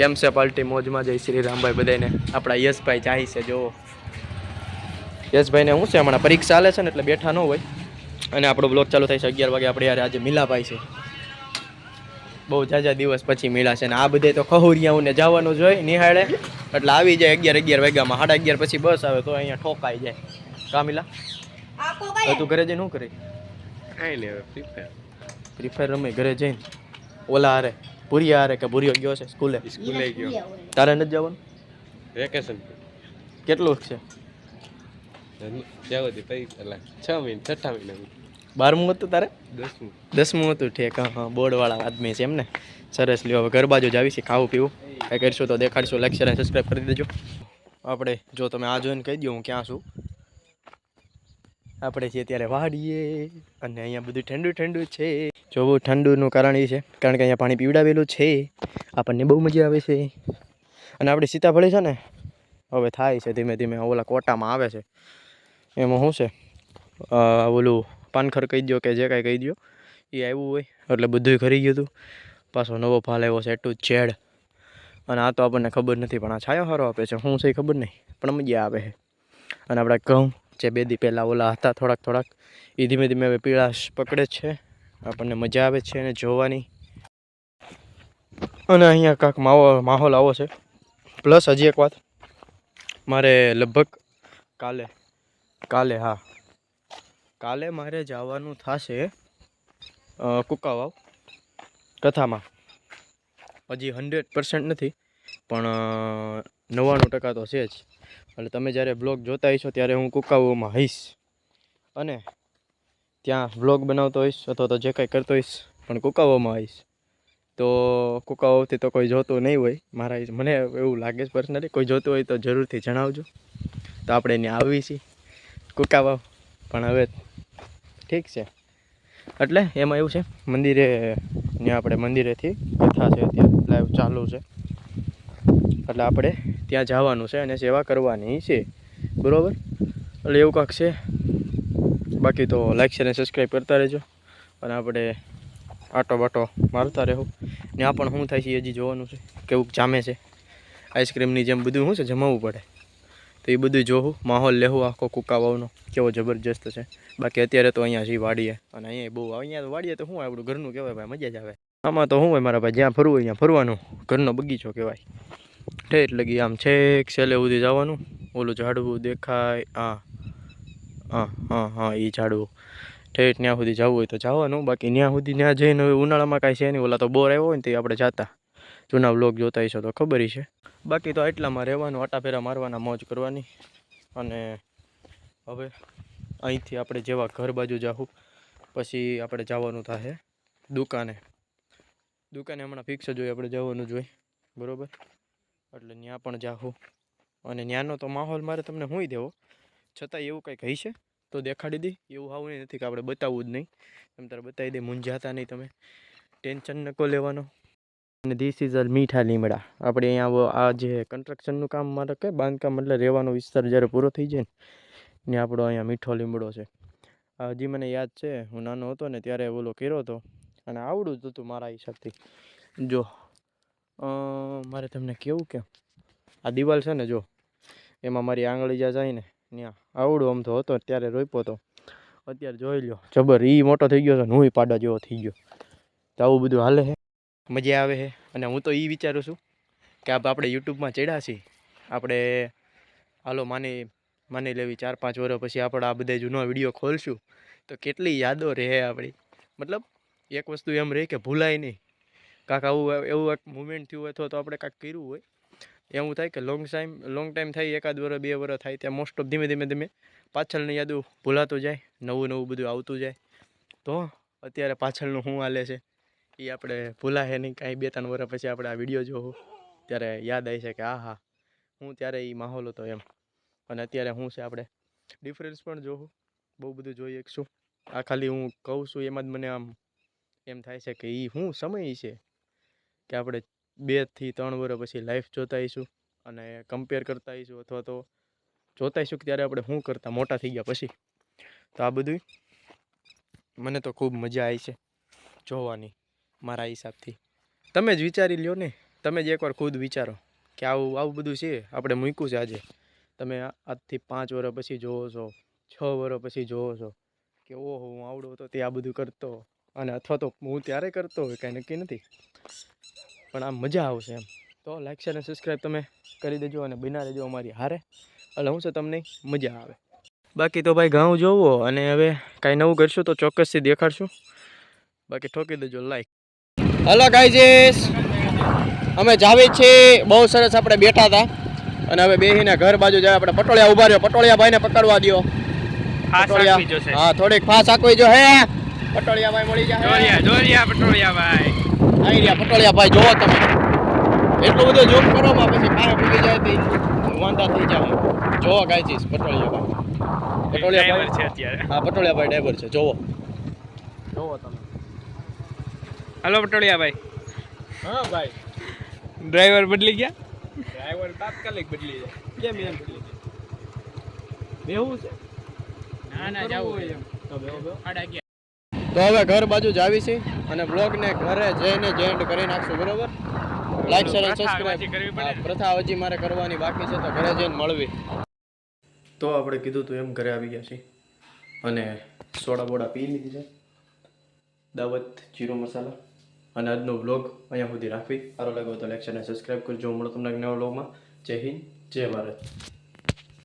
કેમ છે પાર્ટી? મોજમાં જય શ્રી રામભાઈ બધાને આપણા યશભાઈ જાય છે જો યશભાઈને શું છે હમણાં? પરીક્ષા ચાલે છે ને એટલે બેઠા ન હોય. અને આપણો બ્લોગ ચાલુ થાય છે અગિયાર વાગે આપણે યાર આજે મિલાભાઈ છે. બહુ જાજા દિવસ પછી મિલા છે ને આ બધે તો ખહુરિયાઓને જવાનું જોઈએ નિહાળે. એટલે આવી જાય અગિયાર અગિયાર વાગ્યામાં. સાડા અગિયાર પછી બસ આવે તો અહીંયા ઠોકાઈ જાય. કા મિલા? તો ઘરે જઈને શું કરી? ફ્રી ફાયર ફ્રી ફાયર રમે ઘરે જઈને. ઓલા હારે. ભૂરિયા હારે કે ભૂરિયો ગયો છે સ્કૂલે? સ્કૂલે ગયો. તારે નથી જવાનું? વેકેશન કેટલું છે? ત્યાં સુધી પૈ એટલે છ મહિના છઠ્ઠા મહિના બારમું હતું તારે? દસમું. દસમું હતું ઠીક. હા હા બોર્ડવાળા આદમી છે એમને સરસ લ્યો હવે ઘર બાજુ જ આવી છે ખાવું પીવું. એ કરશું તો દેખાડશું લાઈક શેર અને સબસ્ક્રાઈબ કરી દેજો. આપણે જો તમે આ જોઈને કહી દો હું ક્યાં છું. આપણે છીએ ત્યારે વાડીએ અને અહીંયા બધું ઠંડુ ઠંડુ છે. જો બહુ ઠંડુનું કારણ એ છે, કારણ કે અહીંયા પાણી પીવડાવેલું છે. આપણને બહુ મજા આવે છે. અને આપણી સીતાફળી છે ને, હવે થાય છે ધીમે ધીમે. ઓલા કોટામાં આવે છે. એમાં શું છે? ઓલું પાનખર કહી દો કે જે કાંઈ કહી દો એ આવ્યું હોય. એટલે બધુંય ખરી ગયું હતું. પાછો નવો ફાલ આવ્યો છે, એટલું ચેડ અને આ તો આપણને ખબર નથી, પણ આ છાયો સારો આપે છે. શું છે એ ખબર નહીં, પણ મજા આવે છે. અને આપણા ઘઉં જે બે દી પહેલાં ઓલા હતા થોડાક થોડાક, એ ધીમે ધીમે હવે પીળાશ પકડે છે. આપણને મજા આવે છે એને જોવાની. અને અહીંયા કાંક માવો, માહોલ આવો છે. પ્લસ હજી એક વાત. મારે લગભગ કાલે કાલે હા. કાલે મારે જવાનું થશે કુકાવાવ કથામાં. હજી હંડ્રેડ પર્સન્ટ નથી, પણ નવ્વાણું ટકા તો છે જ. એટલે તમે જ્યારે બ્લોગ જોતા હશો ત્યારે હું કુકાવોમાં હઈશ અને ત્યાં વ્લોગ બનાવતો હોઈશ અથવા તો જે કાંઈ કરતો હોઈશ, પણ કુકાવામાં આવીશ. તો કુકાવાવથી તો કોઈ જોતું નહીં હોય, મારા મને એવું લાગે છે પર્સનલી કોઈ જોતું હોય તો જરૂરથી જણાવજો. તો આપણે ત્યાં આવી છીએ કુકાવા પણ હવે ઠીક છે. એટલે એમાં એવું છે, મંદિરે, ત્યાં આપણે મંદિરેથી કથા છે ત્યાં લાઈવ ચાલુ છે. એટલે આપણે ત્યાં જવાનું છે અને સેવા કરવાની છે. બરાબર? એટલે એવું કાંક છે. બાકી તો લાઈક શેર અને સબસ્ક્રાઈબ કરતા રહેજો. અને આપણે આટો બાટો મારતા રહેવું ત્યાં પણ શું થાય છે હજી જોવાનું છે કેવું જામે છે. આઈસ્ક્રીમની જેમ બધું શું છે, જમાવવું પડે. તો એ બધું જોવું, માહોલ લેવું, આખો કુકાવાવનો. કેવો જબરજસ્ત છે. બાકી અત્યારે તો અહીંયા જી વાડીએ. અને અહીંયા બહુ, અહીંયા વાડીએ તો શું આપણું ઘરનું કહેવાય ભાઈ, મજા જ આવે. આમાં તો શું હોય મારા ભાઈ, જ્યાં ફરવું ત્યાં ફરવાનું. ઘરનો બગીચો કહેવાય. ઠેઠ લગી આમ છેક છેલ્લે સુધી જવાનું. ઓલું ઝાડવું દેખાય, હા. હા હા હા એ ઝાડવું ઠેઠ ત્યાં સુધી જવું હોય તો જવાનું. બાકી ત્યાં સુધી ત્યાં જઈને ઉનાળામાં કાંઈ છે નહીં. ઓલા તો બોર આવ્યો હોય ને તે આપણે જતા. જૂના બ્લોગ જોતા હશો તો ખબર છે બાકી તો એટલામાં રહેવાનું, આટાફેરા મારવાના મોજ કરવાની. અને હવે અહીંથી આપણે જેવા ઘર બાજુ જાવું પછી આપણે જવાનું થશે દુકાને. દુકાને હમણાં ફિક્સ જ હોય, આપણે જવાનું જોઈએ બરાબર? એટલે ત્યાં પણ જાવું અને ત્યાંનો તો માહોલ મારે તમને હું દેવો. છતાં એવું કંઈક હશે તો દેખાડી દઈ એવું આવું નથી કે આપણે બતાવવું જ નહીં. તમે તારે બતાવી દઈ મૂંઝાતા નહીં તમે. ટેન્શન નકો લેવાનો. અને ધીસ ઇઝ અ મીઠા લીમડા. આપણે અહીંયા આ જે કન્સ્ટ્રક્શનનું કામ મારે કે બાંધકામ, એટલે રહેવાનો વિસ્તાર જ્યારે પૂરો થઈ જાય ને ને આપણો અહીંયા મીઠો લીમડો છે. હજી મને યાદ છે, હું નાનો હતો ને, ત્યારે ઓલો કર્યો હતો. અને આવડું જ હતું મારા હિસાબથી. જો મારે તમને કેવું કે, આ દિવાલ છે ને, જો, એમાં મારી આંગળી જ્યાં જાય ને ત્યાં આવડો આમ તો હતો ત્યારે રોપ્યો હતો અત્યારે જોઈ લો જબર એ મોટો થઈ ગયો છે હું પાડા જેવો થઈ ગયો. તો આવું બધું હાલે છે મજા આવે છે અને હું તો એ વિચારું છું કે આપ આપણે યુટ્યુબમાં છીએ. આપણે, હાલો માની માની લેવી ચાર પાંચ વર્ષ પછી આપણે આ બધા જૂનો વીડિયો ખોલશું. તો કેટલી યાદો રહે આપણી. મતલબ, એક વસ્તુ એમ રહે કે ભૂલાય નહીં. કાંક આવું એવું એક મુમેન્ટ થયું હોય તો આપણે કાંઈક કર્યું હોય. એવું થાય કે લોંગ ટાઈમ લોંગ ટાઈમ થાય, એકાદ વર્ષ બે વર્ષ થાય ત્યાં મોસ્ટ ઓફ ધીમે ધીમે ધીમે પાછળની યાદો ભૂલાતું જાય, નવું નવું બધું આવતું જાય. તો અત્યારે પાછળનું શું હાલે છે, એ આપણે ભૂલાશે નહીં, કાંઈ બે ત્રણ વર્ષ પછી આપણે આ વીડિયો જોવું. ત્યારે યાદ આવી છે કે આ હા હું ત્યારે એ માહોલ હતો એમ. અને અત્યારે શું છે આપણે ડિફરન્સ પણ જોવું, બહુ બધું જોઈ શકશું. આ ખાલી હું કહું છું, એમાં જ મને આમ એમ થાય છે કે એ શું સમય છે, કે આપણે બેથી ત્રણ વર્ષ પછી લાઈફ જોતા આવીશું અને કમ્પેર કરતા આવીશું અથવા તો જોતા આવીશું ત્યારે આપણે શું કરતા મોટા થઈ ગયા પછી. તો આ બધું મને તો ખૂબ મજા આવી છે જોવાની મારા હિસાબથી. તમે જ વિચારી લ્યો ને, તમે જ એકવાર ખુદ વિચારો કે આવું આવું બધું છે, આપણે મૂક્યું છે આજે. તમે આજથી પાંચ વર્ષ પછી જોવો છો, છ વર્ષ પછી જોવો છો કે ઓહો, હું આવડો હતો તે આ બધું કરતો અને અથવા તો હું ત્યારે કરતો હોય, કાંઈ નક્કી નથી. પણ આમ મજા આવશે એમ. તો લાઈક શેર અને સબસ્ક્રાઈબ તમે કરી દેજો અને બિના રહેજો અમારી હારે. એટલે હું છે તમને મજા આવે. બાકી તો ભાઈ ઘઉં જોવો અને હવે કાંઈ નવું કરશું તો ચોક્કસથી દેખાડશું. બાકી ઠોકી દેજો લાઈક હલો ગાઈજીસ અમે જાવી છીએ. બહુ સરસ આપણે બેઠા હતા. અને હવે બેહીને ઘર બાજુ જાય. આપણે પટોળિયા ઊભા રહ્યો. પટોળિયા ભાઈને પકડવા દ્યો. પટોળિયા. હા થોડીક ફાસ આકવી જો હે. પટોળિયા ભાઈ મળી જાય જોરિયા પટોળિયા ભાઈ. આવી રહ્યા પટોળિયા ભાઈ જોવો તમે. એટલું બધું જોગ કરો માં પછી પાસે પૂગી જાય તે વાંધા થઈ જાય જોવો ગાઈજીસ પટોળિયા ભાઈ. પટોળિયા ભાઈ. છે અત્યારે. હા પટોળિયા ભાઈ ડ્રાઈવર છે જોવો. જોવો તમે. હલો પટોળિયા ભાઈ. હા ભાઈ. ડ્રાઈવર બદલી ગયા? ડ્રાઈવર તાત્કાલિક બદલી જાય. કેમ એમ? બદલી ગયા બેહું છે? ના ના જાવું હોય એમ. તો બેહો, બેહો. સાડા ગયા. તો હવે ઘર બાજુ જ આવી છે. અને બ્લોગને ઘરે જઈને જેન્ડ કરી નાખશું બરોબર? લાઈક શેર અને પ્રથા સબસ્ક્રાઇબ હજી કરવી પડે. ને. પ્રથા હજી મારે કરવાની બાકી છે તો ઘરે જઈને મળવી. તો આપણે કીધું તું એમ ઘરે આવી ગયા છીએ. અને સોડા બોડા પી લીધી છે. દાવત જીરો મસાલા. અને આજનો બ્લોગ અહીંયા સુધી રાખવી. સારો લાગ્યો તો લાઈક શેર અને સબસ્ક્રાઇબ કરજો. મળો તમને નવા બ્લોગમાં જય હિન્દ જય ભારત.